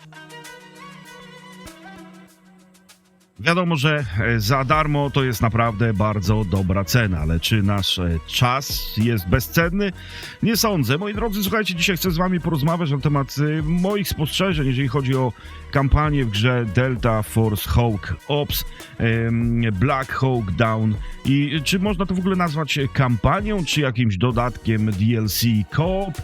Thank you. Wiadomo, że e, za darmo to jest naprawdę bardzo dobra cena, ale czy nasz e, czas jest bezcenny? Nie sądzę. Moi drodzy, słuchajcie, dzisiaj chcę z wami porozmawiać na temat e, moich spostrzeżeń, jeżeli chodzi o kampanię w grze Delta Force Hawk Ops, Black Hawk Down i czy można to w ogóle nazwać kampanią, czy jakimś dodatkiem DLC Coop?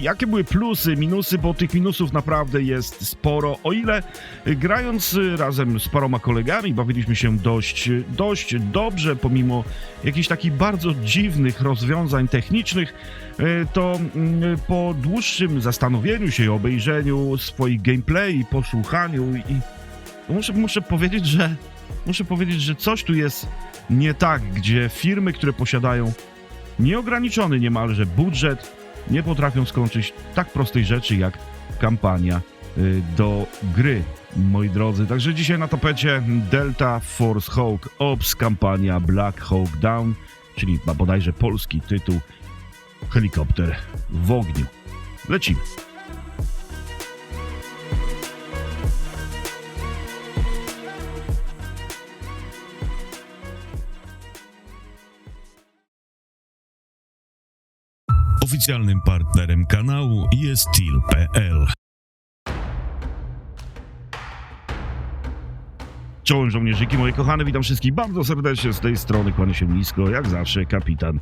Jakie były plusy, minusy, bo tych minusów naprawdę jest sporo. O ile grając razem z paroma kolegami bawiliśmy się dość, dość dobrze, pomimo jakichś takich bardzo dziwnych rozwiązań technicznych, e, to mm, po dłuższym zastanowieniu się i obejrzeniu swoich gameplay, posłuchaniu i muszę, muszę powiedzieć, że muszę powiedzieć, że coś tu jest nie tak, gdzie firmy, które posiadają nieograniczony niemalże budżet, nie potrafią skończyć tak prostej rzeczy jak kampania do gry, moi drodzy. Także dzisiaj na tapecie Delta Force Hawk Ops, kampania Black Hawk Down, czyli bodajże polski tytuł Helikopter w ogniu. Lecimy. Oficjalnym partnerem kanału jest Steel.pl. Czołem żołnierzyki, moje kochane, witam wszystkich bardzo serdecznie z tej strony, kłanię się nisko, jak zawsze kapitan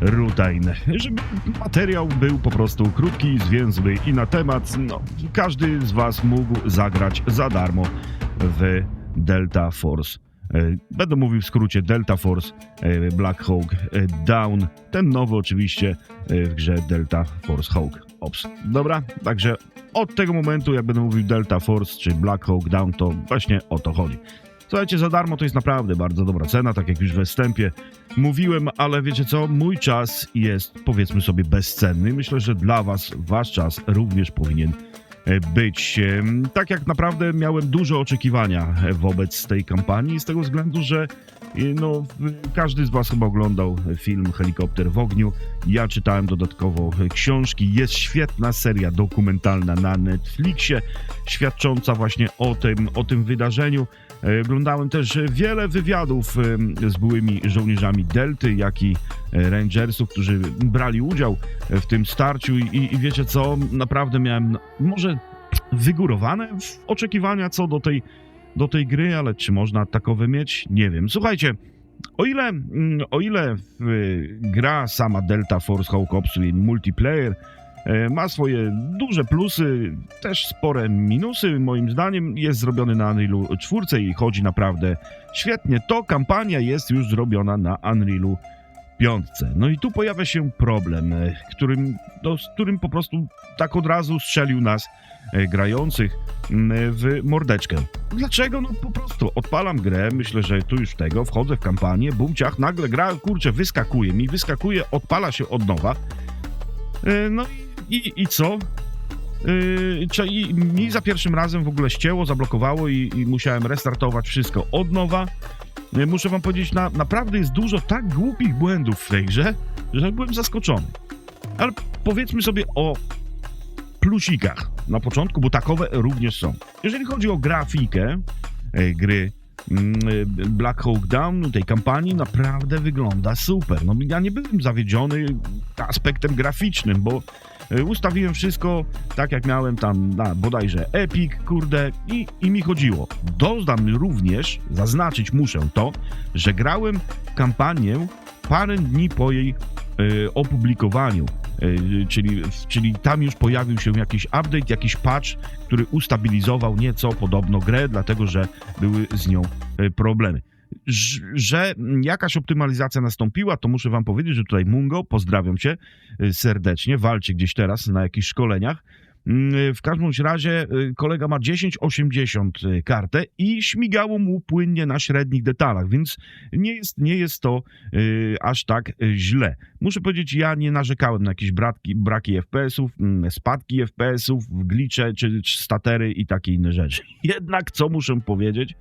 Rutain. Żeby materiał był po prostu krótki, zwięzły i na temat, no, każdy z was mógł zagrać za darmo w Delta Force. E, Będę mówił w skrócie Delta Force e, Black Hawk Down, ten nowy oczywiście e, w grze Delta Force Hawk Ops. Dobra, także od tego momentu, jak będę mówił Delta Force czy Black Hawk Down, to właśnie o to chodzi. Słuchajcie, za darmo to jest naprawdę bardzo dobra cena, tak jak już we wstępie mówiłem, ale wiecie co, mój czas jest powiedzmy sobie bezcenny. Myślę, że dla was wasz czas również powinien e, być. Tak jak naprawdę miałem duże oczekiwania wobec tej kampanii, z tego względu, że e, no, każdy z was chyba oglądał film Helikopter w ogniu. Ja czytałem dodatkowo książki. Jest świetna seria dokumentalna na Netflixie, świadcząca właśnie o tym, o tym wydarzeniu. E, Oglądałem też e, wiele wywiadów em, z byłymi żołnierzami Delty, jak i e, Rangersów, którzy brali udział e, w tym starciu i, i wiecie co, naprawdę miałem może wygórowane oczekiwania co do tej, do tej gry, ale czy można takowe mieć? Nie wiem. Słuchajcie, o ile, mm, o ile gra sama Delta Force Hawk Ops multiplayer e, ma swoje duże plusy, też spore minusy, moim zdaniem jest zrobiony na Unrealu 4 i chodzi naprawdę świetnie, to kampania jest już zrobiona na Unrealu 5. No i tu pojawia się problem, e, którym, no, z którym po prostu tak od razu strzelił nas e, grających w mordeczkę. Dlaczego? No po prostu odpalam grę, myślę, że tu już tego, wchodzę w kampanię, bum, ciach, nagle gra, kurczę, wyskakuje mi, wyskakuje, odpala się od nowa. E, No i, i, i co? Yy, i mi za pierwszym razem w ogóle ścięło, zablokowało i, i musiałem restartować wszystko od nowa. Yy, Muszę wam powiedzieć, na, naprawdę jest dużo tak głupich błędów w tej grze, że byłem zaskoczony. Ale powiedzmy sobie o plusikach na początku, bo takowe również są. Jeżeli chodzi o grafikę e, gry mm, e, Black Hawk Down, tej kampanii, naprawdę wygląda super. No ja nie byłem zawiedziony aspektem graficznym, bo ustawiłem wszystko tak, jak miałem tam na bodajże Epic, kurde, i, i mi chodziło. Dodam również, zaznaczyć muszę to, że grałem kampanię parę dni po jej e, opublikowaniu. E, czyli, czyli tam już pojawił się jakiś update, jakiś patch, który ustabilizował nieco podobno grę, dlatego że były z nią e, problemy. Że jakaś optymalizacja nastąpiła, to muszę wam powiedzieć, że tutaj Mungo, pozdrawiam cię e, serdecznie, walczy gdzieś teraz na jakichś szkoleniach. Mm, W każdym razie e, kolega ma 1080 e, kartę i śmigało mu płynnie na średnich detalach, więc nie jest, nie jest to aż tak źle. Muszę powiedzieć, ja nie narzekałem na jakieś bratki, braki FPS-ów, mm, spadki FPS-ów, glicze czy, czy statery i takie inne rzeczy. Jednak co muszę powiedzieć,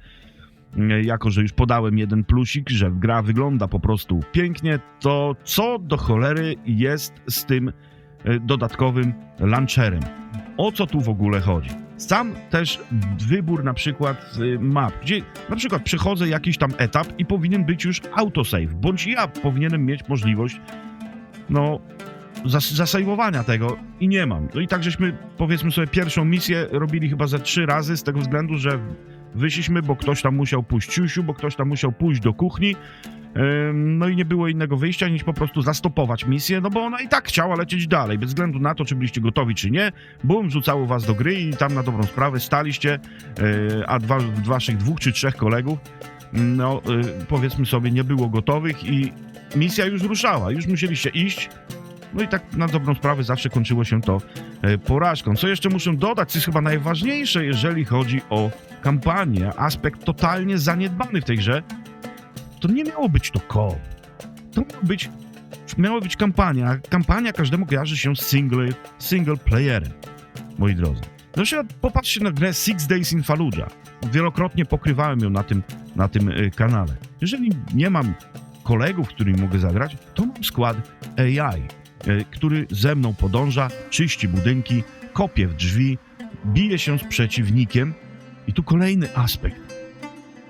jako że już podałem jeden plusik, że gra wygląda po prostu pięknie, to co do cholery jest z tym e, dodatkowym launcherem? O co tu w ogóle chodzi? Sam też wybór na przykład y, map, gdzie na przykład przechodzę jakiś tam etap i powinien być już autosave, bądź ja powinienem mieć możliwość, no, zas zasejwowania tego i nie mam. No i tak żeśmy, powiedzmy sobie, pierwszą misję robili chyba ze trzy razy z tego względu, że wyszliśmy, bo ktoś tam musiał pójść ciusiu, bo ktoś tam musiał pójść do kuchni, No i nie było innego wyjścia niż po prostu zastopować misję, no bo ona i tak chciała lecieć dalej, bez względu na to, czy byliście gotowi, czy nie. Bum, rzucało was do gry i tam na dobrą sprawę staliście, yy, a dwa, waszych dwóch czy trzech kolegów, no yy, powiedzmy sobie, nie było gotowych i misja już ruszała, już musieliście iść. No i tak na dobrą sprawę zawsze kończyło się to yy, porażką. Co jeszcze muszę dodać, co jest chyba najważniejsze, jeżeli chodzi o kampanię, aspekt totalnie zaniedbany w tej grze, to nie miało być to koop. To miało być, miała być kampania. Kampania każdemu kojarzy się z single, single playerem, moi drodzy. Na przykład popatrzcie na grę Six Days in Fallujah. Wielokrotnie pokrywałem ją na tym, na tym y, kanale. Jeżeli nie mam kolegów, którymi mogę zagrać, to mam skład AI, który ze mną podąża, czyści budynki, kopie w drzwi, bije się z przeciwnikiem. I tu kolejny aspekt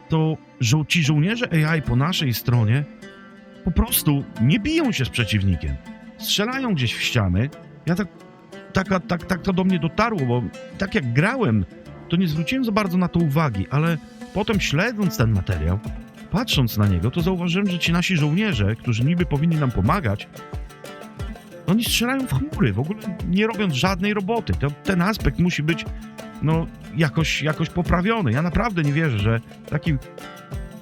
to żo- ci żołnierze AI po naszej stronie po prostu nie biją się z przeciwnikiem. Strzelają gdzieś w ściany. Ja tak, tak, tak, tak to do mnie dotarło, bo tak jak grałem, to nie zwróciłem za bardzo na to uwagi, ale potem śledząc ten materiał, patrząc na niego, to zauważyłem, że ci nasi żołnierze, którzy niby powinni nam pomagać, oni strzelają w chmury, w ogóle nie robiąc żadnej roboty. To, ten aspekt musi być no, jakoś, jakoś poprawiony. Ja naprawdę nie wierzę, że taki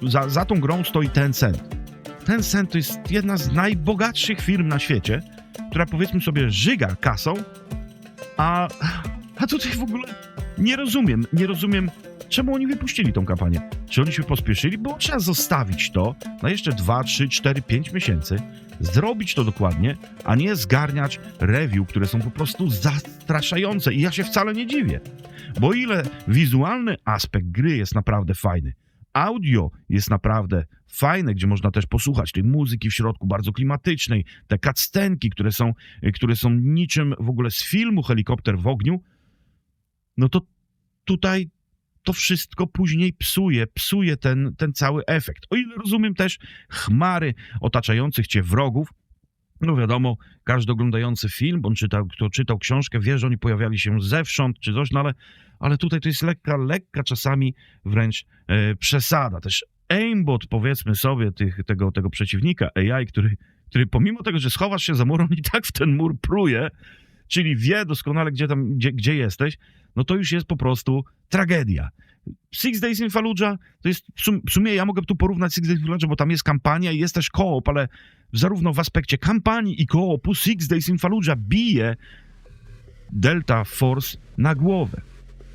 za, za tą grą stoi Tencent. Tencent to jest jedna z najbogatszych firm na świecie, która powiedzmy sobie żyga kasą, a, a tutaj w ogóle nie rozumiem, nie rozumiem, czemu oni wypuścili tą kampanię. Czy oni się pospieszyli? Bo trzeba zostawić to na jeszcze 2, 3, 4, 5 miesięcy, zrobić to dokładnie, a nie zgarniać review, które są po prostu zastraszające i ja się wcale nie dziwię. Bo ile wizualny aspekt gry jest naprawdę fajny, audio jest naprawdę fajne, gdzie można też posłuchać tej muzyki w środku, bardzo klimatycznej, te cutscenki, które są, które są niczym w ogóle z filmu Helikopter w ogniu, no to tutaj to wszystko później psuje, psuje ten, ten cały efekt. O ile rozumiem też chmary otaczających cię wrogów, no wiadomo, każdy oglądający film, bądź czytał, kto czytał książkę, wie, że oni pojawiali się zewsząd czy coś, no ale, ale tutaj to jest lekka, lekka czasami wręcz e, przesada. Też aimbot, powiedzmy sobie, tych, tego, tego przeciwnika AI, który, który pomimo tego, że schowasz się za mur, on i tak w ten mur pruje, czyli wie doskonale, gdzie tam, gdzie, gdzie jesteś, no to już jest po prostu tragedia. Six Days in Fallujah to jest, w sum- w sumie ja mogę tu porównać Six Days in Fallujah, bo tam jest kampania i jest też koop, ale zarówno w aspekcie kampanii i koopu Six Days in Fallujah bije Delta Force na głowę.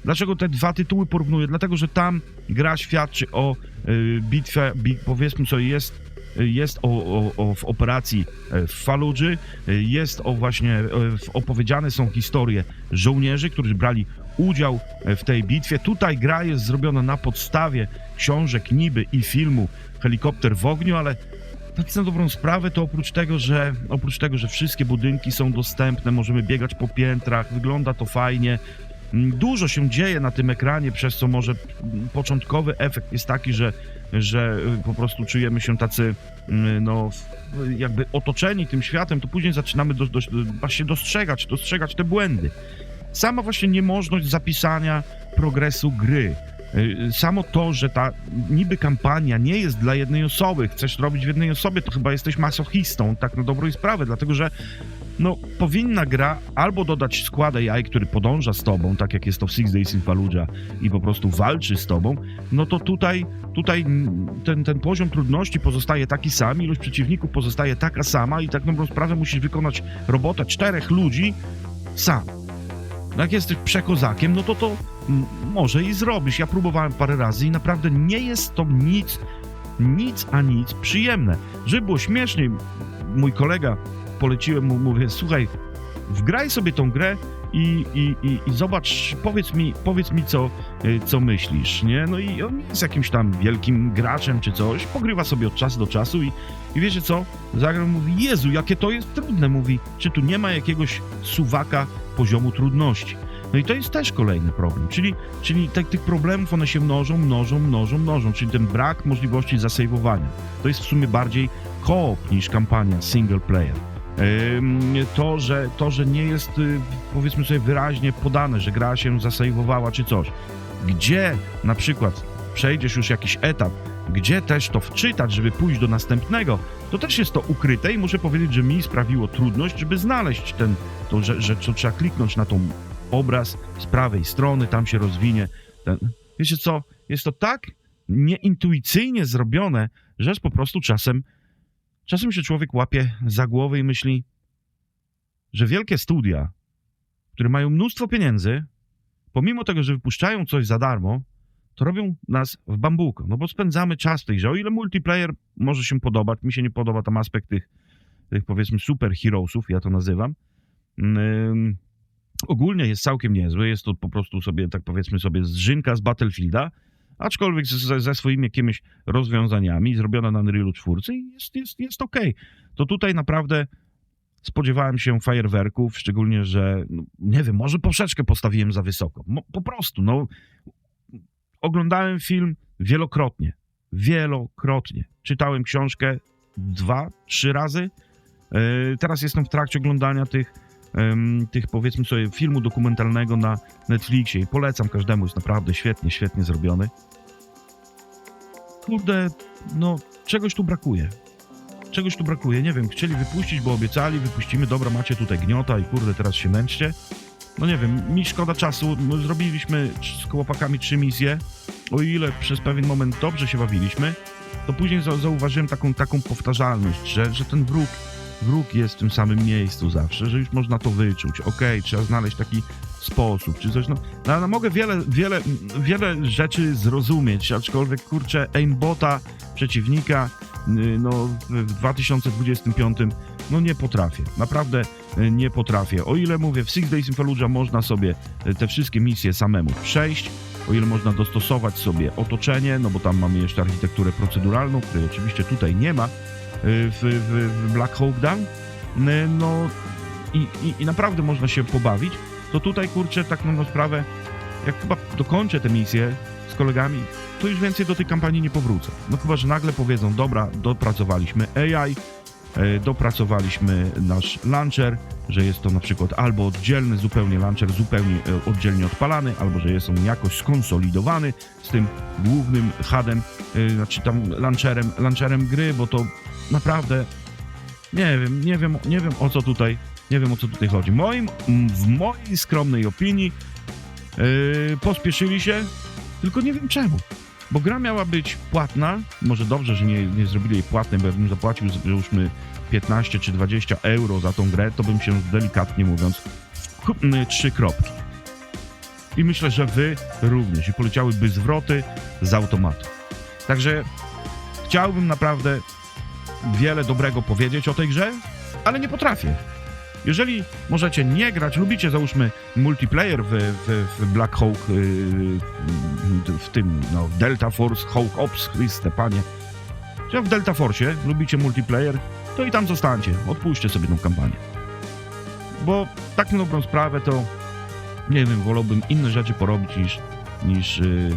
Dlaczego te dwa tytuły porównuję? Dlatego, że tam gra świadczy o y, bitwie, bi, powiedzmy co jest, jest o, o, o w operacji e, w Faludży, y, jest o właśnie, e, opowiedziane są historie żołnierzy, którzy brali udział e, w tej bitwie. Tutaj gra jest zrobiona na podstawie książek Niby i filmu Helikopter w ogniu, ale tak na dobrą sprawę, to oprócz tego, że oprócz tego, że wszystkie budynki są dostępne, możemy biegać po piętrach, wygląda to fajnie. Mm, Dużo się dzieje na tym ekranie, przez co może początkowy efekt jest taki, że, że y, po prostu czujemy się tacy mm, no, jakby otoczeni tym światem, to później zaczynamy do, do, właśnie dostrzegać, dostrzegać te błędy. Sama właśnie niemożność zapisania progresu gry. Y, Samo to, że ta niby kampania nie jest dla jednej osoby, chcesz robić w jednej osobie, to chyba jesteś masochistą, tak na dobrą sprawę, dlatego że no, powinna gra albo dodać skład AI, który podąża z tobą, tak jak jest to w Six Days in Fallujah i po prostu walczy z tobą, no to tutaj, tutaj ten, ten poziom trudności pozostaje taki sam, ilość przeciwników pozostaje taka sama i tak na dobrą sprawę musisz wykonać robotę czterech ludzi sam. Jak jesteś przekozakiem, no to to może i zrobisz. Ja próbowałem parę razy i naprawdę nie jest to nic, nic a nic przyjemne. Żeby było śmieszniej, mój kolega poleciłem mu, mówię, słuchaj, wgraj sobie tą grę i, i, i, i zobacz, powiedz mi, powiedz mi co, y, co myślisz, nie? No i on jest jakimś tam wielkim graczem czy coś, pogrywa sobie od czasu do czasu i, i wiecie co? Zagrał, mówi, Jezu, jakie to jest trudne, mówi, czy tu nie ma jakiegoś suwaka poziomu trudności. No i to jest też kolejny problem, czyli, czyli te, tych problemów one się mnożą, mnożą, mnożą, mnożą, czyli ten brak możliwości zasejwowania. To jest w sumie bardziej koop niż kampania single player. To, że, to, że nie jest y, powiedzmy sobie wyraźnie podane, że gra się zasejwowała czy coś. Gdzie na przykład przejdziesz już jakiś etap, gdzie też to wczytać, żeby pójść do następnego, to też jest to ukryte i muszę powiedzieć, że mi sprawiło trudność, żeby znaleźć ten, to, że, że to trzeba kliknąć na tą obraz z prawej strony, tam się rozwinie. Ten. Wiecie co, jest to tak nieintuicyjnie zrobione, że po prostu czasem, czasem się człowiek łapie za głowę i myśli, że wielkie studia, które mają mnóstwo pieniędzy, pomimo tego, że wypuszczają coś za darmo, to robią nas w bambuko, no bo spędzamy czas w tej grze. O ile multiplayer może się podobać, mi się nie podoba tam aspekt tych, tych powiedzmy super heroesów, ja to nazywam. Ym, ogólnie jest całkiem niezły, jest to po prostu sobie, tak powiedzmy sobie, zżynka z Battlefielda, aczkolwiek ze, ze swoimi jakimiś rozwiązaniami, zrobiona na Unrealu 4 i jest, jest, jest okej. To tutaj naprawdę spodziewałem się fajerwerków, szczególnie, że, no, nie wiem, może poprzeczkę postawiłem za wysoko. Mo, po prostu, no, oglądałem film wielokrotnie. Wielokrotnie. Czytałem książkę dwa, trzy razy. E, Teraz jestem w trakcie oglądania tych, tych powiedzmy sobie, filmu dokumentalnego na Netflixie i polecam każdemu, jest naprawdę świetnie, świetnie zrobiony. Kurde, no, czegoś tu brakuje. Czegoś tu brakuje, nie wiem, chcieli wypuścić, bo obiecali, wypuścimy, dobra, macie tutaj gniota i kurde, teraz się męczcie. No nie wiem, mi szkoda czasu, zrobiliśmy z chłopakami trzy misje, o ile przez pewien moment dobrze się bawiliśmy, to później za- zauważyłem taką, taką powtarzalność, że, że ten wróg, wróg jest w tym samym miejscu zawsze, że już można to wyczuć. Okej, trzeba znaleźć taki sposób, czy coś, no, no, no mogę wiele, wiele, wiele rzeczy zrozumieć, aczkolwiek, kurczę, aimbota przeciwnika, y, no, w 2025, no nie potrafię, naprawdę y, nie potrafię. O ile mówię, w Six Days in Fallujah można sobie y, te wszystkie misje samemu przejść, o ile można dostosować sobie otoczenie, no bo tam mamy jeszcze architekturę proceduralną, której oczywiście tutaj nie ma w, w, w Black Hawk Down, y, no i, i, i naprawdę można się pobawić, to tutaj, kurczę, tak na sprawę, jak chyba dokończę tę misję z kolegami, to już więcej do tej kampanii nie powrócę. No chyba, że nagle powiedzą, dobra, dopracowaliśmy AI, e, dopracowaliśmy nasz launcher, że jest to na przykład albo oddzielny zupełnie launcher, zupełnie oddzielnie odpalany, albo że jest on jakoś skonsolidowany z tym głównym HUD-em, e, znaczy tam launcherem, launcherem gry, bo to naprawdę nie wiem, nie wiem, nie wiem o co tutaj, nie wiem o co tutaj chodzi. Moim, w mojej skromnej opinii yy, pospieszyli się, tylko nie wiem czemu. Bo gra miała być płatna, może dobrze, że nie, nie zrobili jej płatnej, bo jakbym zapłacił załóżmy 15 czy 20 euro za tą grę, to bym się delikatnie mówiąc trzy kropki. I myślę, że wy również. I poleciałyby zwroty z automatu. Także chciałbym naprawdę wiele dobrego powiedzieć o tej grze, ale nie potrafię. Jeżeli możecie nie grać, lubicie załóżmy multiplayer w, w, w Black Hawk, yy, w tym, no, Delta Force, Hawk Ops, Chryste, panie. Czy w Delta Force lubicie multiplayer, to i tam zostańcie, odpuśćcie sobie tą kampanię. Bo tak na dobrą sprawę to, nie wiem, wolałbym inne rzeczy porobić niż, niż, yy,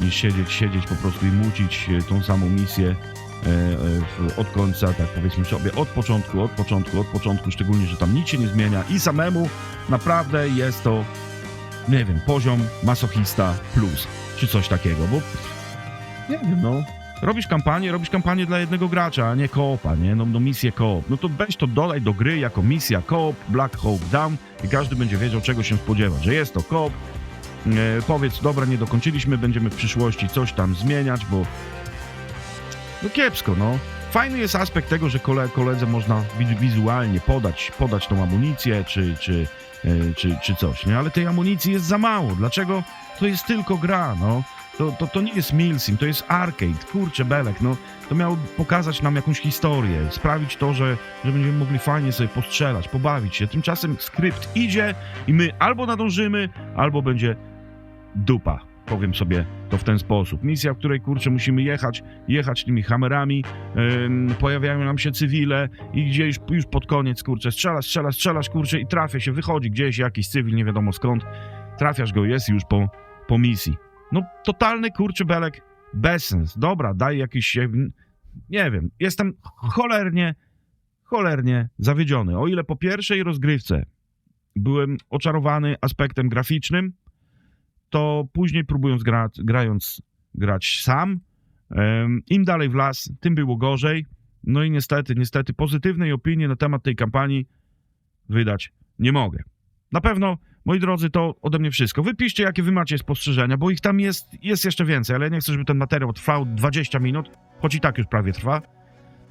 niż siedzieć, siedzieć po prostu i mucić tą samą misję od końca, tak powiedzmy sobie, od początku, od początku, od początku, szczególnie, że tam nic się nie zmienia i samemu naprawdę jest to, nie wiem, poziom masochista plus, czy coś takiego, bo nie wiem, no, robisz kampanię, robisz kampanię dla jednego gracza, a nie koopa, nie, no, no misję koop, no to weź to dodaj do gry jako misja koop, Black Hawk Down i każdy będzie wiedział, czego się spodziewać, że jest to koop, e, powiedz, dobra, nie dokończyliśmy, będziemy w przyszłości coś tam zmieniać, bo no kiepsko, no. Fajny jest aspekt tego, że kole, koledze można wi- wizualnie podać, podać tą amunicję, czy, czy, e, czy, czy coś, nie? Ale tej amunicji jest za mało. Dlaczego? To jest tylko gra, no. To, to, to nie jest Milsim, to jest arcade. Kurczę, belek, no. To miało pokazać nam jakąś historię, sprawić to, że, że będziemy mogli fajnie sobie postrzelać, pobawić się. Tymczasem skrypt idzie i my albo nadążymy, albo będzie dupa. Powiem sobie to w ten sposób. Misja, w której kurczę musimy jechać, jechać tymi hamerami, ym, pojawiają nam się cywile i gdzieś już pod koniec kurczę strzelasz, strzelasz, strzelasz kurczę i trafia się, wychodzi gdzieś jakiś cywil, nie wiadomo skąd. trafiasz go, jest już po, po misji. No totalny kurczy belek, bezsens. Dobra, daj jakiś, nie wiem, jestem cholernie, cholernie zawiedziony. O ile po pierwszej rozgrywce byłem oczarowany aspektem graficznym, to później próbując grać, grając grać sam, im dalej w las, tym było gorzej. No i niestety, niestety pozytywnej opinii na temat tej kampanii wydać nie mogę. Na pewno, moi drodzy, to ode mnie wszystko. Wypiszcie, jakie wy macie spostrzeżenia, bo ich tam jest, jest jeszcze więcej, ale nie chcę, żeby ten materiał trwał 20 minut, choć i tak już prawie trwa.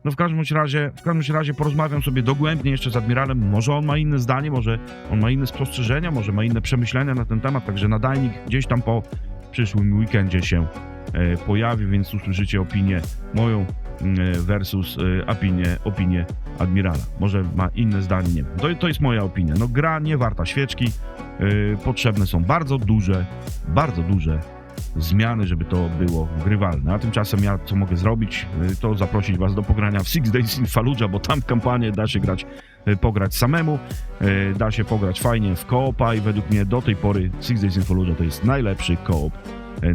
No w każdym razie, w każdym razie porozmawiam sobie dogłębnie jeszcze z admiralem. Może on ma inne zdanie, może on ma inne spostrzeżenia, może ma inne przemyślenia na ten temat, także nadajnik gdzieś tam po przyszłym weekendzie się e, pojawi, więc usłyszycie opinię moją mm, e, versus e, opinię, opinię admirala. Może ma inne zdanie, nie. To, to jest moja opinia. No gra nie warta świeczki. Potrzebne są bardzo duże, bardzo duże zmiany, żeby to było grywalne. A tymczasem ja co mogę zrobić, y, to zaprosić was do pogrania w Six Days in Fallujah, bo tam kampanię da się grać, y, pograć samemu, y, da się pograć fajnie w koopa i według mnie do tej pory Six Days in Fallujah to jest najlepszy koop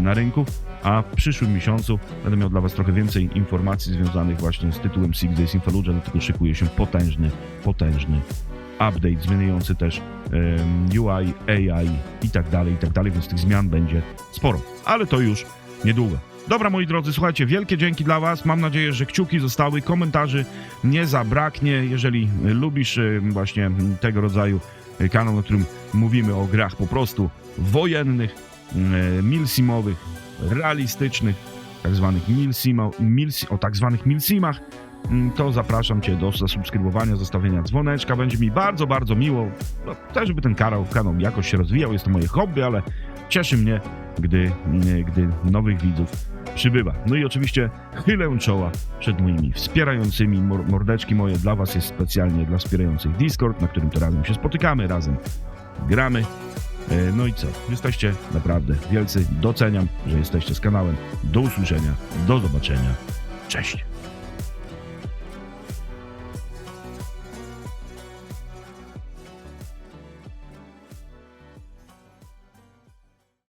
na rynku, a w przyszłym miesiącu będę miał dla was trochę więcej informacji związanych właśnie z tytułem Six Days in Fallujah, do tego szykuje się potężny, potężny update zmieniający też UI, AI i tak dalej, i tak dalej, więc tych zmian będzie sporo, ale to już niedługo. Dobra, moi drodzy, słuchajcie, wielkie dzięki dla Was. Mam nadzieję, że kciuki zostały, komentarzy nie zabraknie. Jeżeli lubisz właśnie tego rodzaju kanał, na którym mówimy o grach po prostu wojennych, milsimowych, realistycznych, tak zwanych milsimo, milsi, o tak zwanych milsimach, to zapraszam Cię do zasubskrybowania, zostawienia dzwoneczka. Będzie mi bardzo, bardzo miło. No, też, żeby ten kanał, kanał jakoś się rozwijał. Jest to moje hobby, ale cieszy mnie, gdy, mm, gdy nowych widzów przybywa. No i oczywiście chylę czoła przed moimi wspierającymi. Mor- Mordeczki moje dla Was jest specjalnie dla wspierających Discord, na którym to razem się spotykamy, razem gramy. E, No i co? Jesteście naprawdę wielcy. Doceniam, że jesteście z kanałem. Do usłyszenia, do zobaczenia. Cześć.